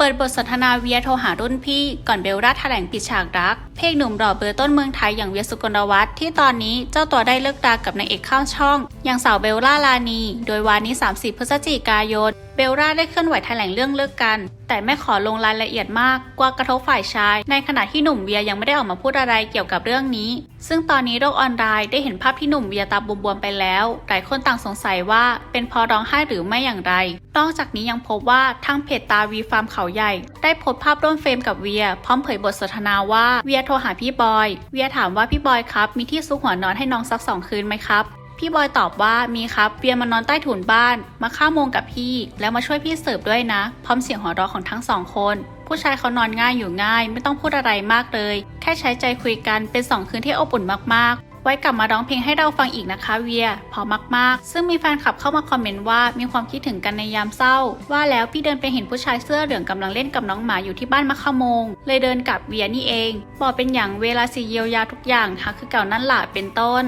เปิดบทสนทนาเวียโทรหารุ่นพี่ ก่อนเบลล่าแถลงปิดฉากรัก เพลงหนุ่มหล่อเบอร์ต้นเมืองไทยอย่างเวียสุกลวัฒน์ที่ตอนนี้เจ้าตัวได้เลิกรากับนางเอกข้ามช่อง อย่างสาวเบลล่าลานี โดยวานนี้ 30 พฤศจิกายน เบลล่าได้เคลื่อนไหวแถลงเรื่องเลิกกัน แต่ไม่ขอลงรายละเอียดมากกลัวกระทบฝ่ายชาย ในขณะที่หนุ่มเวียยังไม่ได้ออกมาพูดอะไรเกี่ยวกับเรื่องนี้ซึ่งตอนนี้โลกออนไลน์ได้เห็นภาพพี่หนุ่มเวียตาบวมๆไปแล้ว หลายคนต่างสงสัยว่าเป็นเพอร้องไห้หรือไม่อย่างไร นอกจากนี้ยังพบว่าทางเพจตาวีฟาร์มเขาใหญ่ ได้โพสต์ภาพร่วมเฟรมกับเวีย พร้อมเผยบทสนทนาว่าเวียโทรหาพี่บอย เวียถามว่าพี่บอยครับ มีที่ซุกหัวนอนให้น้องสักสองคืนไหมครับ พี่บอยตอบว่ามีครับเวียมานอนใต้ถุนบ้าน มาข้าวโมงกับพี่ แล้วมาช่วยพี่เสิร์ฟด้วยนะ พร้อมเสียงหัวเราะของทั้งสองคน ผู้ชายเขานอนง่ายอยู่ง่าย ไม่ต้องพูดอะไรมากเลย แค่ใช้ใจคุยกันเป็นสองคืนที่อบอุ่นมากๆ ไว้กลับมาร้องเพลงให้เราฟังอีกนะคะเวียพอมากๆ ซึ่งมีแฟนคลับเข้ามาคอมเมนต์ว่ามีความคิดถึงกันในยามเศร้า ว่าแล้วพี่เดินไปเห็นผู้ชายเสื้อเหลืองกำลังเล่นกับน้องหมาอยู่ที่บ้านมะขโมง เลยเดินกลับเวียนี่เองบอกเป็นอย่างเวลาสีเยียวยาทุกอย่างทักคือเก่านั่นแหละเป็นต้น